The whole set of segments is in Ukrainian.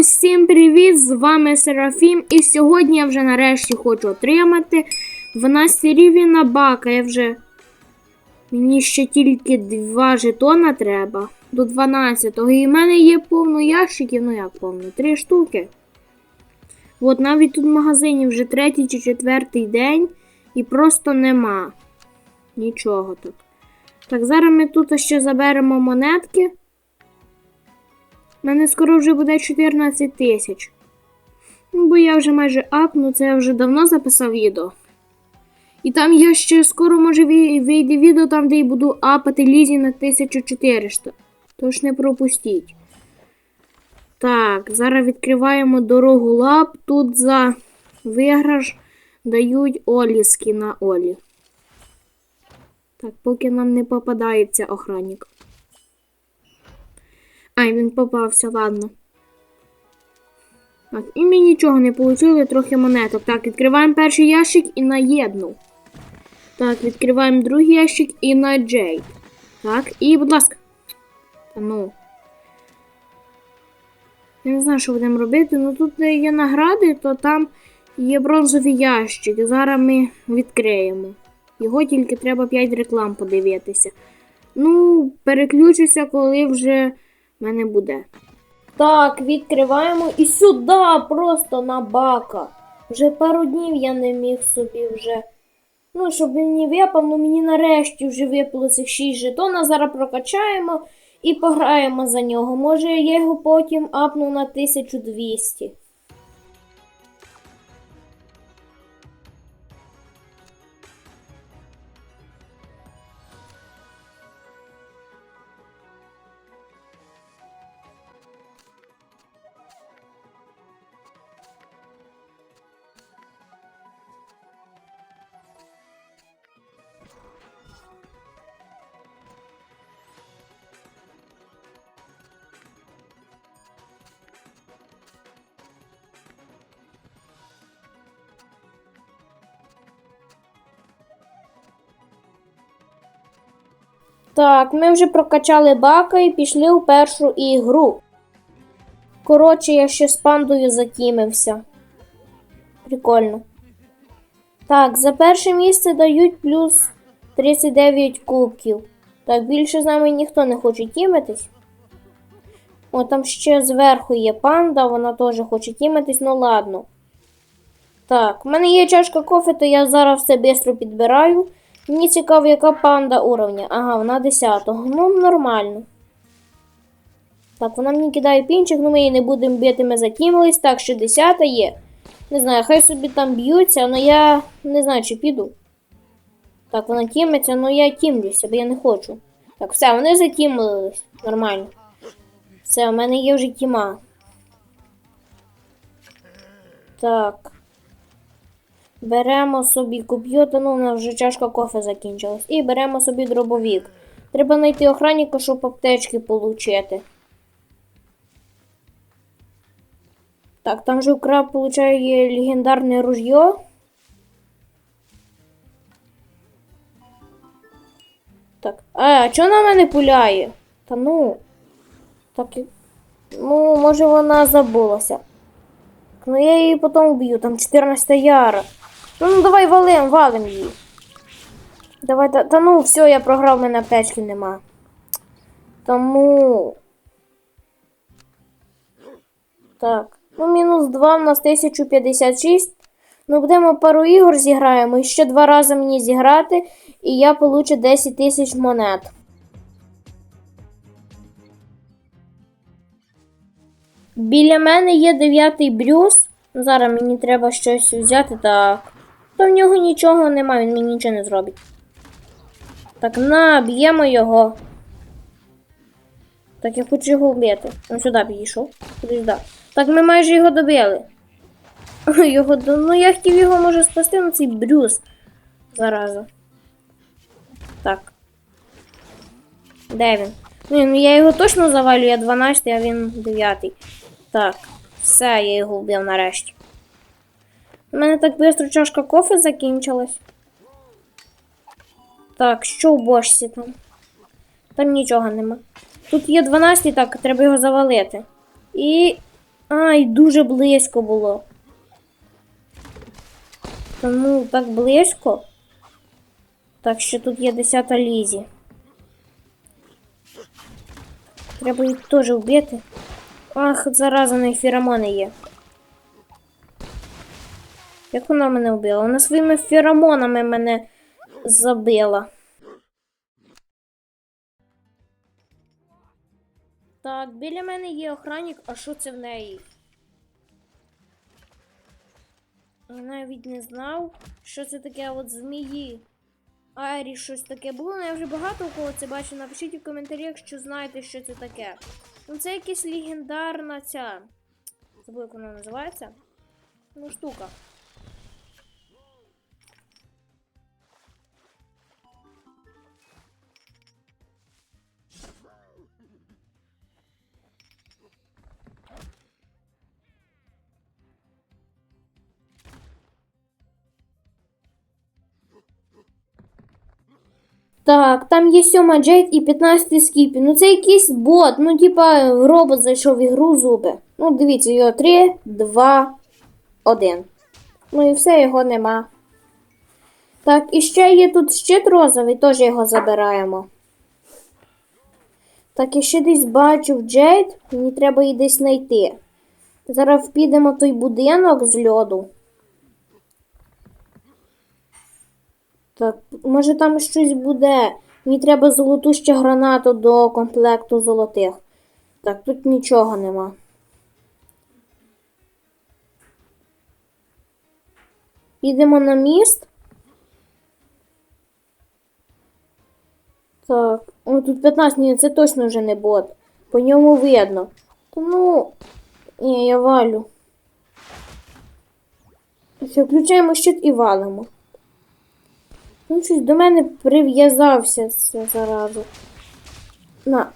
Усім привіт! З вами Серафім. І сьогодні я вже нарешті хочу отримати 12 рівень на бака. Я вже. Мені ще тільки два жетона треба до 12-го. І в мене є повно ящиків, ну як повно, три штуки. От навіть тут в магазині вже третій чи четвертий день і просто нема. Нічого тут. Так, зараз ми тут ще заберемо монетки. Мене скоро вже буде 14 тисяч. Ну, бо я вже майже апну, це я вже давно записав відео. І там я ще скоро може вий- вийде відео, там, де я буду апати лізі на 1400. Тож не пропустіть. Так, зараз відкриваємо дорогу лап. Тут за виграш дають оліски на Олі. Так, поки нам не попадається охранник. Ай, він попався, ладно. Так, і ми нічого не отримали, трохи монеток. Так, відкриваємо перший ящик і на єдну. Так, відкриваємо другий ящик і на Джей. Так, і, будь ласка. Та ну. Я не знаю, що будемо робити. Ну тут де є награди, то там є бронзові ящики. Зараз ми відкриємо. Його тільки треба 5 реклам подивитися. Ну, переключуся, коли вже мене буде. Так, відкриваємо і сюди, просто на бака. Вже пару днів я не міг собі вже. Ну, щоб він не випав, ну мені нарешті вже випало цих 6 жетона. Зараз прокачаємо і пограємо за нього. Може, я його потім апну на 1200. Так, ми вже прокачали бака і пішли у першу ігру. Коротше, я ще з пандою затімився. Прикольно. Так, за перше місце дають плюс 39 кубків. Так, більше з нами ніхто не хоче тімитись. О, там ще зверху є панда, вона теж хоче тімитись, ну ладно. Так, в мене є чашка кофе, то я зараз все швидко підбираю. Мені цікаво, яка панда уровня. Ага, вона 10. Ну, нормально. Так, вона мені кидає пінчик, ну ми її не будемо бити, ми затімились. Так, що 10 є. Не знаю, хай собі там б'ються, але я не знаю, чи піду. Так, вона тімиться, але я тімлюся, бо я не хочу. Так, все, вони затімлились. Нормально. Все, у мене є вже тіма. Так. Беремо собі комп'ютер, ну, у нас вже чашка кофе закінчилась. І беремо собі дробовік. Треба знайти охранника, щоб аптечки отримати. Так, там же краб получає легендарне ружье. Так. А, а чого на мене пуляє? Та ну. Так. Ну, може вона забулася. Ну я її потім вб'ю, там 14 яра. Ну, ну давай валим, валим її. Давай, та, та ну все, я програв, мене аптечки нема. Тому. Так. Ну, мінус 2 в нас 1056. Ну, будемо пару ігор зіграємо. І ще два рази мені зіграти, і я получу 10 тисяч монет. Біля мене є дев'ятий брюс. Зараз мені треба щось взяти, так. Та в нього нічого немає, він мені нічого не зробить. Так, на, б'ємо його. Так, я хочу його вбити. Він сюди підійшов. Сюди. Так, ми майже його добили. Його, ну я хотів його може спасти на цей брюс. Зараза. Так. Де він? Ну, ну я його точно завалю, я 12, а він 9. Так, все, я його вбив нарешті. У мене так швидко чашка кофе закінчилась. Так, що в бошці там? Там нічого нема. Тут є 12, так, треба його завалити. І Ай, дуже близько було. Та ну, так близько. Так що тут є 10 лізі. Треба їх теж вбити. Ах, зараза, на феромони є. Як вона мене вбила? Вона своїми феромонами мене забила. Так, біля мене є охранник, а що це в неї? Я навіть не знав, що це таке от змії. Айрі щось таке було, але я вже багато у кого це бачив. Напишіть у коментарях, якщо знаєте, що це таке. Ну це якась легендарна ця. Забув, як вона називається. Ну, штука. Так, там є сьома Джейд і 15 Скіпі. Ну це якийсь бот. Ну, типа, робот зайшов в ігру зуби. Ну, дивіться, його 3, 2, 1. Ну і все, його нема. Так, і ще є тут щит розовий, теж його забираємо. Так, я ще десь бачив Джейд, мені треба її десь знайти. Зараз підемо той будинок з льоду. Так, може там щось буде. Мені треба золоту ще гранату до комплекту золотих. Так, тут нічого нема. Підемо на міст. Так, о, тут 15, ні, це точно вже не бот. По ньому видно. Та ну. Ні, я валю. Все, включаємо щит і валимо. Ну, щось до мене прив'язався це заразу. На.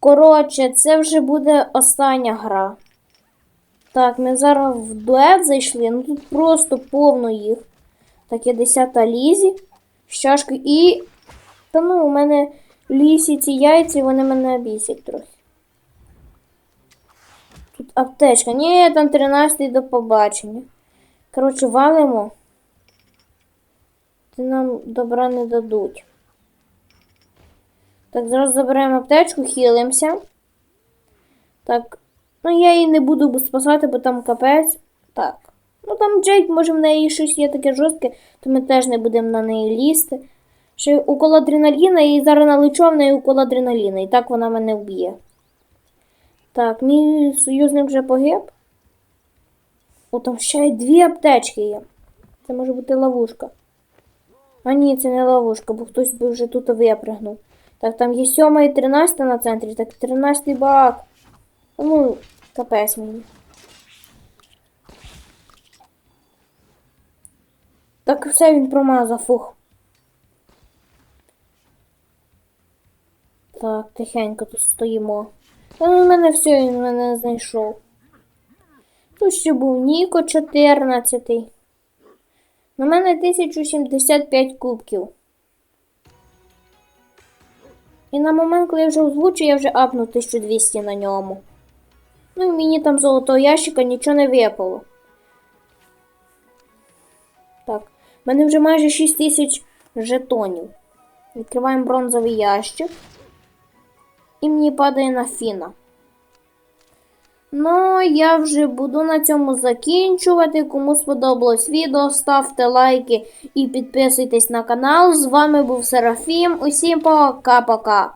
Коротше, це вже буде остання гра. Так, ми зараз в дует зайшли, ну тут просто повно їх. Так, є 10 лізі, з чашкою і. Та ну, у мене лісі ці яйці, вони мене бісять трохи. Тут аптечка. Ні, там 13 до побачення. Коротше, валимо. Це нам добра не дадуть. Так, зараз заберемо аптечку, хілимося. Так. Ну, я її не буду спасати, бо там капець. Так. Ну там Джейк, може в неї щось є таке жорстке, то ми теж не будемо на неї лізти. Ще укол адреналіна і зараз налечу в неї укол адреналіна, і так вона мене вб'є. Так, мій союзник вже погиб. О, там ще й дві аптечки є. Це може бути ловушка. А ні, це не ловушка, бо хтось би вже тут випригнув. Так, там є 7 і 13 на центрі, так 13 бак. Ну, капець мені. Так все він промазав, фух. Так, тихенько тут стоїмо. Ну, мене все, він мене знайшов. Тут ще був Ніко 14. На мене 1075 кубків. І на момент, коли я вже озвучу, я вже апну 1200 на ньому. Ну і мені там золотого ящика нічого не випало. Так, в мене вже майже 6000 жетонів. Відкриваємо бронзовий ящик. І мені падає на фіна. Ну, я вже буду на цьому закінчувати. Кому сподобалось відео, ставте лайки і підписуйтесь на канал. З вами був Серафім. Усім пока-пока.